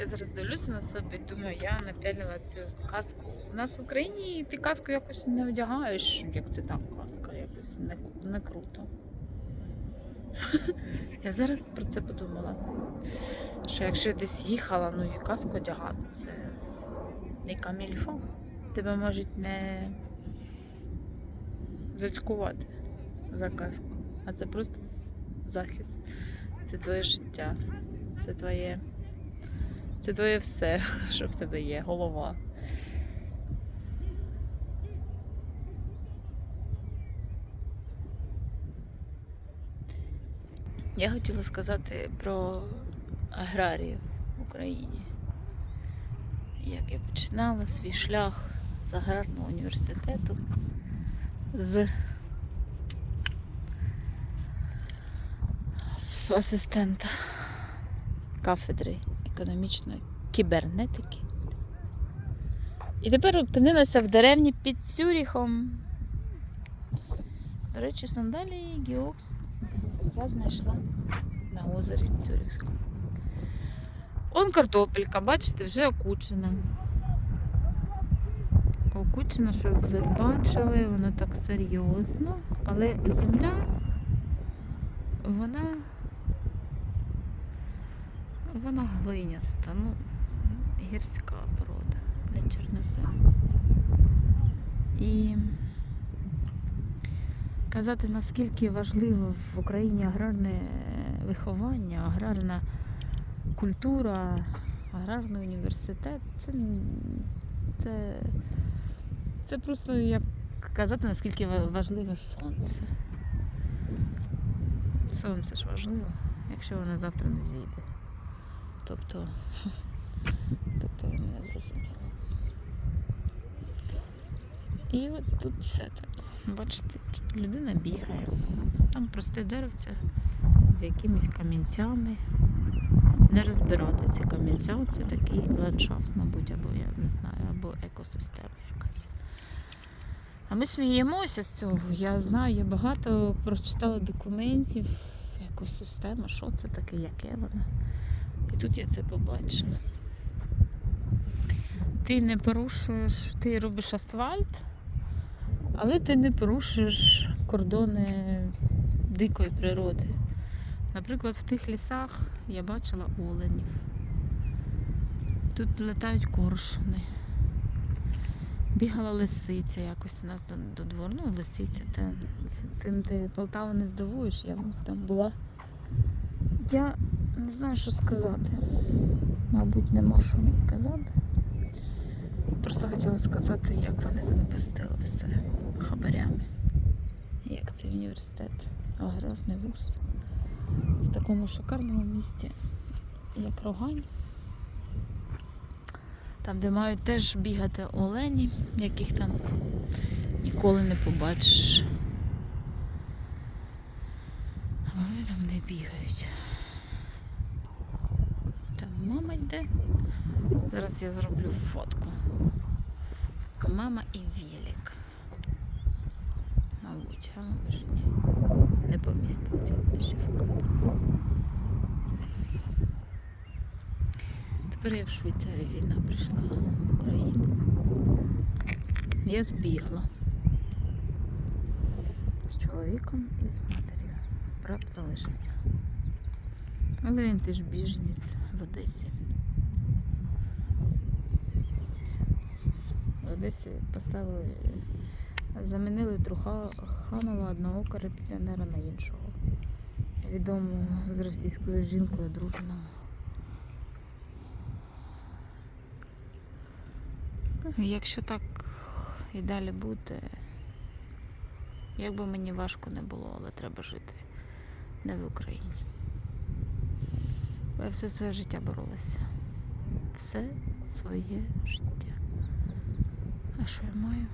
Я зараз дивлюся на себе думаю, я напялила цю каску. У нас в Україні ти каску якось не одягаєш, як це так каска, якось не, не круто. Я зараз про це подумала. Що якщо я десь їхала, ну і каску одягати, це не камільфа. Тебе можуть не зацькувати за каску. А це просто захист. Це твоє життя. Це твоє. Це твоє все, що в тебе є, голова. Я хотіла сказати про аграріїв в Україні. Як я починала свій шлях з аграрного університету з асистента кафедри економічної кібернетики. І тепер опинилася в деревні під Цюріхом. До речі, сандалії Гіокс я знайшла на озері Цюріхському. Он картопелька, бачите, вже окучена. Окучена, щоб ви бачили, воно так серйозно, але земля, вона вона глиняста, ну, гірська порода, не чорнозем. І казати, наскільки важливо в Україні аграрне виховання, аграрна культура, аграрний університет, це, це, це просто як казати, наскільки важливе сонце. Сонце ж важливо, якщо воно завтра не зійде. Тобто, тобто ви мене зрозуміли. І от тут все так. Бачите, тут людина бігає. Там просте деревце з якимись камінцями. Не розбирати ці камінця, це такий ландшафт, мабуть, або я не знаю, або екосистема якась. А ми сміємося з цього. Я знаю, я багато прочитала документів, екосистема, що це таке, яке вона. Тут я це побачила. Ти не порушуєш, ти робиш асфальт, але ти не порушуєш кордони дикої природи. Наприклад, в тих лісах я бачила оленів. Тут летають коршуни. Бігала лисиця якось у нас до, до двору. Ну, лисиця, та, тим ти Полтаву не здивуєш, я там була. Я не знаю, що сказати. Мабуть, нема що мені казати. Просто хотіла сказати, як вони занапустили все хабарями. Як цей університет, аграрний вуз в такому шикарному місті, як Рогань. Там, де мають теж бігати олені, яких там ніколи не побачиш. А вони там не бігають. Там. Зараз я зроблю фотку. Мама і велик. Мабуть, а може ні. Не поміститься ще в кадр. Тепер я в Швейцарії війна прийшла в Україну. Я збігла з чоловіком і з матер'ю. Брат залишився. Але він теж біженець в Одесі. В Одесі поставили, замінили Труханова одного корупціонера на іншого. Відому з російською жінкою одруженого. Якщо так і далі буде, як би мені важко не було, але треба жити не в Україні. Бо я все своє життя боролася. Все своє життя. А що я маю?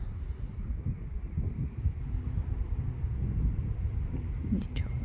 Нічого.